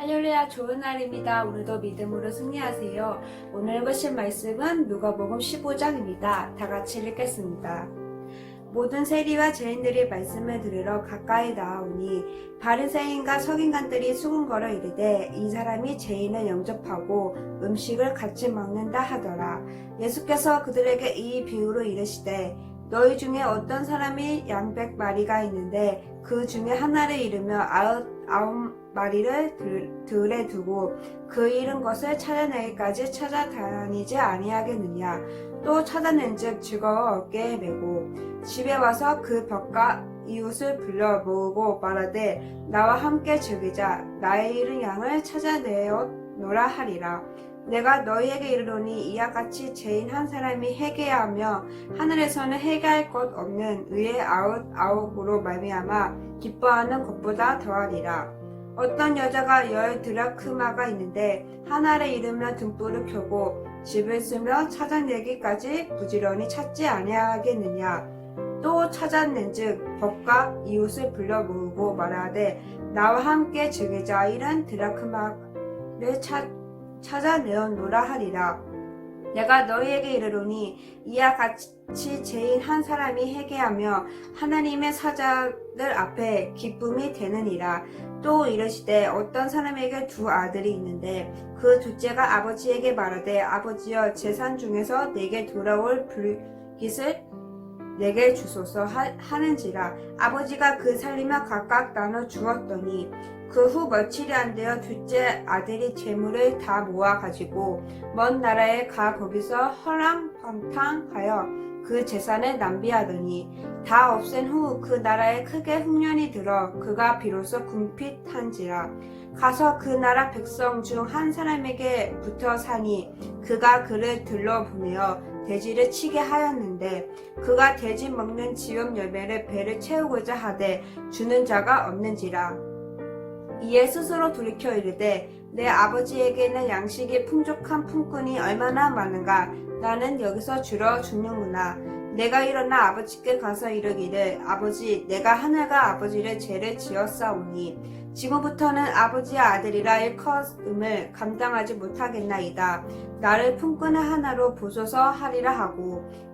할렐루야 좋은 날입니다. 오늘도 믿음으로 승리하세요. 오늘 보실 말씀은 누가복음 15장입니다. 다 같이 읽겠습니다. 모든 세리와 죄인들이 말씀을 들으러 가까이 나아오니 바리새인과 서긴관들이 수군거려 이르되 이 사람이 죄인을 영접하고 음식을 같이 먹는다 하더라. 예수께서 그들에게 이 비유로 이르시되 너희 중에 어떤 사람이 양백 마리가 있는데 그 중에 하나를 잃으며 아홉, 아홉 마리를 들, 들에 두고 그 잃은 것을 찾아내기까지 찾아다니지 아니하겠느냐. 또 찾아낸즉 즐거워 어깨에 메고 집에 와서 그 벽과 이웃을 불러 모으고 말하되 나와 함께 즐기자. 나의 잃은 양을 찾아내어 노라 하리라 내가 너희에게 이르노니 이와 같이 죄인 한 사람이 회개하며 하늘에서는 회개할 것 없는 의의 아웃 아홉으로 말미암아 기뻐하는 것보다 더하리라. 어떤 여자가 열 드라크마가 있는데 하나를 잃으면 등불을 켜고 집을 쓰며 찾아내기까지 부지런히 찾지 아니하겠느냐. 또 찾아낸즉 법과 이웃을 불러 모으고 말하되 나와 함께 즐기자 이런 드라크마를 찾 찾아내었노라 하리라. 내가 너희에게 이르노니 이와 같이 죄인 한 사람이 회개하며 하나님의 사자들 앞에 기쁨이 되느니라. 또 이르시되 어떤 사람에게 두 아들이 있는데 그 둘째가 아버지에게 말하되 아버지여 재산 중에서 내게 돌아올 불깃을 내게 주소서 하, 하는지라 아버지가 그 살림을 각각 나눠 주었더니 그 후 며칠이 안 되어 둘째 아들이 재물을 다 모아 가지고 먼 나라에 가 거기서 허랑방탕하여 그 재산을 낭비하더니 다 없앤 후 그 나라에 크게 흉년이 들어 그가 비로소 궁핍한지라. 가서 그 나라 백성 중 한 사람에게 붙어 사니 그가 그를 들러 보내어 돼지를 치게 하였는데 그가 돼지 먹는 지음 열매를 배를 채우고자 하되 주는 자가 없는지라. 이에 스스로 돌이켜 이르되 내 아버지에게는 양식이 풍족한 품꾼이 얼마나 많은가? 나는 여기서 줄어 죽는구나. 내가 일어나 아버지께 가서 이르기를 아버지 내가 하늘과 아버지를 죄를 지었사오니 지금부터는 아버지의 아들이라 일컷음을 감당하지 못하겠나이다. 나를 품꾼 하나로 보소서 하리라 하고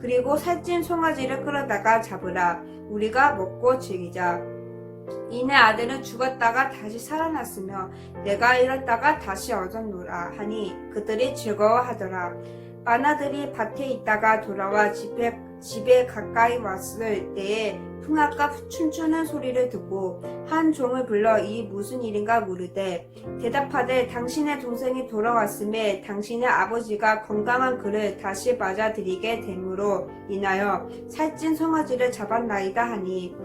그리고 살찐 송아지를 끌어다가 잡으라. 우리가 먹고 즐기자. 이내 아들은 죽었다가 다시 살아났으며 내가 잃었다가 다시 얻었노라 하니 그들이 즐거워하더라. 마나들이 밭에 있다가 돌아와 집에, 집에 가까이 왔을 때에 풍악과 춤추는 소리를 듣고 한 종을 불러 이 무슨 일인가 물으되 대답하되 당신의 동생이 돌아왔음에 당신의 아버지가 건강한 그를 다시 맞아들이게 됨으로 인하여 살찐 송아지를 잡았나이다 하니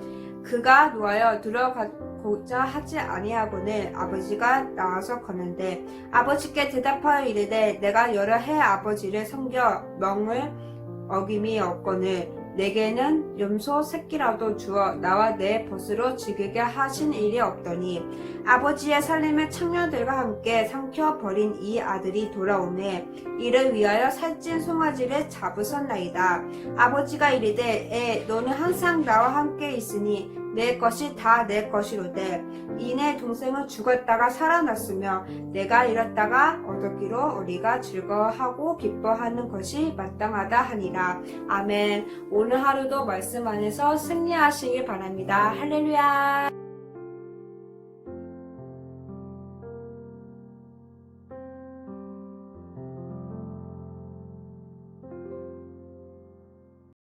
그가 놓아여 들어가고자 하지 아니하고는 아버지가 나와서 걷는데 아버지께 대답하여 이르되 내가 여러 해 아버지를 섬겨 명을 어김이 없거늘 내게는 염소 새끼라도 주어 나와 내 벗으로 즐기게 하신 일이 없더니 아버지의 살림을 청년들과 함께 삼켜 버린 이 아들이 돌아오매 이를 위하여 살찐 송아지를 잡으셨나이다. 아버지가 이르되 에 너는 항상 나와 함께 있으니 내 것이 다 내 것이로되 이내 동생은 죽었다가 살아났으며 내가 잃었다가 얻었기로 우리가 즐거워하고 기뻐하는 것이 마땅하다 하니라. 아멘. 오늘 하루도 말씀 안에서 승리하시길 바랍니다. 할렐루야